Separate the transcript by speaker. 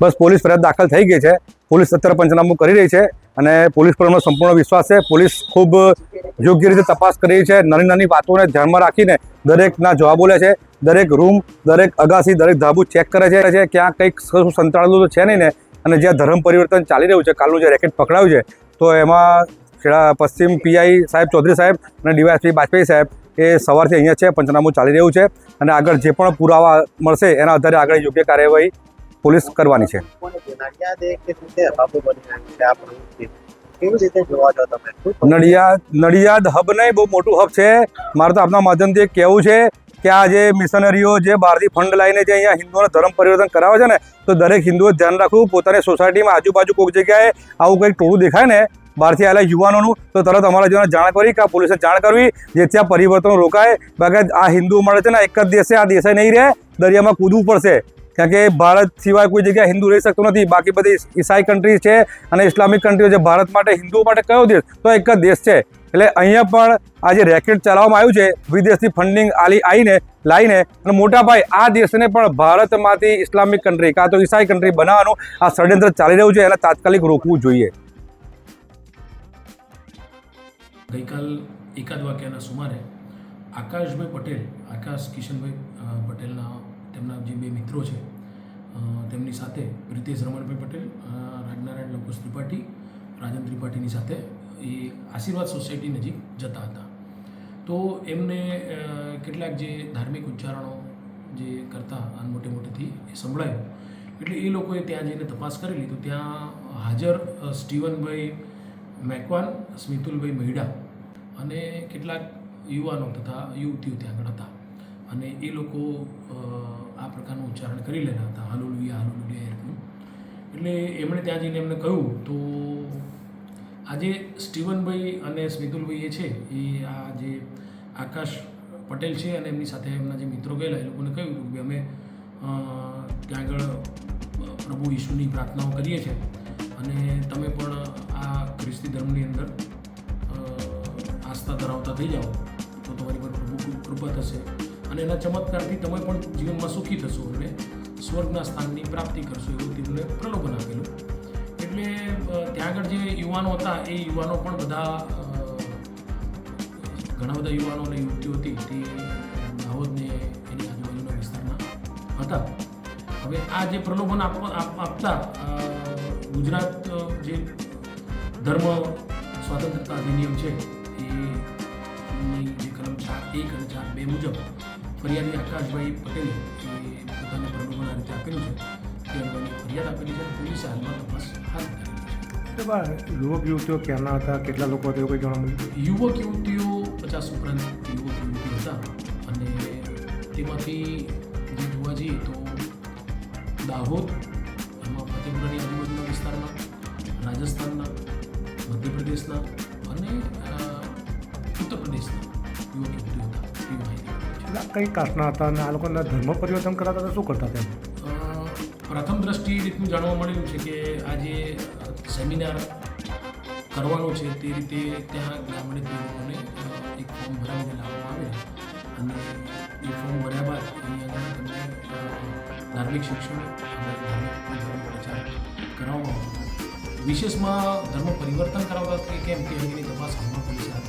Speaker 1: બસ police ફરિયાદ દાખલ થઈ ગઈ છે. પોલીસ અત્યારે પંચનામું કરી રહી છે અને પોલીસ પર એમનો સંપૂર્ણ વિશ્વાસ છે. પોલીસ ખૂબ યોગ્ય રીતે તપાસ કરી છે. નાની નાની વાતોને ધ્યાનમાં રાખીને દરેકના જવાબો લે છે. દરેક રૂમ, દરેક અગાસી, દરેક ધાબુ ચેક કરે છે છે. ક્યાં કંઈક શું સંતાડેલું તો છે નહીં ને. અને જ્યાં ધર્મ પરિવર્તન ચાલી રહ્યું છે, કાલનું જે રેકેટ પકડાયું છે, તો એમાં ખેડા પશ્ચિમ પીઆઈ સાહેબ ચૌધરી સાહેબ અને ડીવાયએસપી બાજપેયી સાહેબ એ સવારથી અહીંયા છે, પંચનામું ચાલી રહ્યું છે. અને આગળ જે પણ પુરાવા મળશે, એના આધારે આગળ યોગ્ય કાર્યવાહી પોલીસ કરવાની છે.
Speaker 2: નડિયાદ
Speaker 1: નડિયાદ હબ નહીં, બહુ મોટું હબ છે. મારે તો આપના માધ્યમથી કહેવું છે કે આ જે મિશનરીઓ જે બહારથી ફંડ લાવીને જે અહીંયા હિન્દુઓને ધર્મ પરિવર્તન કરાવે છે ને, તો દરેક હિન્દુએ ધ્યાન રાખવું, પોતાની સોસાયટીમાં આજુબાજુ કોઈક જગ્યાએ આવું કંઈક ટોળું દેખાય ને, બહારથી આવેલા યુવાનોનું, તો તરત અમારા જેવા જાણ કરી કે આ પોલીસને જાણ કરવી, જેથી આ પરિવર્તન રોકાય. બાકી આ હિન્દુઓ મળે છે ને, એક જ દેશે, આ દેશે નહીં રહે, દરિયામાં કૂદવું પડશે. કારણ કે ભારત સિવાય કોઈ જગ્યાએ હિન્દુ રહી શકતું નથી. બાકી બધી ઈસાઈ કન્ટ્રી છે અને ઇસ્લામિક કન્ટ્રીઓ છે. ભારત માટે હિન્દુઓ માટે કયો દેશ? તો એક જ દેશ છે. એટલે અહીંયા પણ આ જે રેકેટ ચલાવવામાં આવ્યું છે, વિદેશથી ફંડિંગ આલી આવીને લાવીને અને મોટા ભાઈ આ દેશને પણ ભારતમાંથી ઇસ્લામિક કન્ટ્રી કાં તો ઈસાઈ કન્ટ્રી બનાવવાનું આ ષડયંત્ર ચાલી રહ્યું છે એને તાત્કાલિક રોકવું જોઈએ.
Speaker 3: ગઈકાલ એકાદ વાક્યાના સુમારે આકાશભાઈ પટેલ, આકાશ કિશનભાઈ પટેલના તેમના જે બે મિત્રો છે તેમની સાથે રિતેશ રમણભાઈ પટેલ રાજનારાયણ લોકેશ ત્રિપાઠી, રાજન ત્રિપાઠીની સાથે એ આશીર્વાદ સોસાયટી નજીક જતા હતા. તો એમને કેટલાક જે ધાર્મિક ઉચ્ચારણો જે કરતા અને મોટે મોટેથી એ સંભળાયું. એટલે એ લોકોએ ત્યાં જઈને તપાસ કરેલી તો ત્યાં હાજર સ્ટીવનભાઈ મેકવાન, સ્મિતુલભાઈ મહિડા અને કેટલાક યુવાનો તથા યુવતીઓ ત્યાં આગળ હતા. અને એ લોકો આ પ્રકારનું ઉચ્ચારણ કરી લેતા હતા. હાલુલુયા હાલુલુયા એમનું એટલે એમણે ત્યાં જઈને એમને કહ્યું, તો આજે સ્ટીવનભાઈ અને સ્મિતુલભાઈ એ છે, એ આ જે આકાશ પટેલ છે અને એમની સાથે એમના જે મિત્રો ગયેલા, એ લોકોને કહ્યું કે અમે ત્યાં આગળ પ્રભુ ઈશુની પ્રાર્થનાઓ કરીએ છીએ. અને તમે પણ આ ખ્રિસ્તી ધર્મની અંદર આસ્થા ધરાવતા થઈ જાઓ. તો તમારી પર પ્રભુ કૃપા થશે. અને એના ચમત્કારથી તમે પણ જીવનમાં સુખી થશો અને સ્વર્ગના સ્થાનની પ્રાપ્તિ કરશો એવું તેમને પ્રલોભન આપેલું. એટલે ત્યાં આગળ જે યુવાનો હતા, એ યુવાનો પણ બધા ઘણા બધા યુવાનો અને યુવતીઓ હતી તે દાહોદને એની આજુબાજુના વિસ્તારના હતા. હવે આ જે પ્રલોભન આપ આપ- આપતા ગુજરાત જે ધર્મ સ્વાતંત્રતા અધિનિયમ છે, એ જે કલમ ચાર, એક અને ચાર બે મુજબ ફરિયાદી આકાશભાઈ પટેલે એ પોતાને પ્રલોભન રીતે આપેલું છે તે અંગેની ફરિયાદ આપેલી છે પોલીસે હાલમાં તપાસ હાથ
Speaker 4: બા યુવક યુવતીઓ ક્યાંના હતા? કેટલા લોકો હતા એવું કંઈ જાણવા મળ્યું?
Speaker 3: યુવક યુવતીઓ પચાસ ઉપરાંત યુવક યુવતીઓ હતા. અને તેમાંથી જે જોવા જઈએ તો દાહોદ એમાં ફતેપુરાની આજુબાજુના વિસ્તારના રાજસ્થાનના મધ્યપ્રદેશના અને ઉત્તર પ્રદેશના યુવક યુવતીઓ હતા.
Speaker 4: કઈ કાસ્ટના હતા અને આ લોકોના ધર્મ પરિવર્તન કરાતા હતા, શું કરતા હતા
Speaker 3: પ્રથમ દ્રષ્ટિ રીતનું જાણવા મળ્યું છે કે આ જે સેમિનાર કરવાનો છે તે રીતે ત્યાં ગ્રામીણ લોકોને એક ફોર્મ ભરાવીને લાવવામાં આવે. અને એ ફોર્મ ભર્યા બાદ અંદર તેમને ધાર્મિક શિક્ષણ પ્રચાર કરાવવામાં આવતો વિશેષમાં ધર્મ પરિવર્તન કરાવતા કે કેમ તે અંગેની તપાસ હમણાં પોલીસે હાથ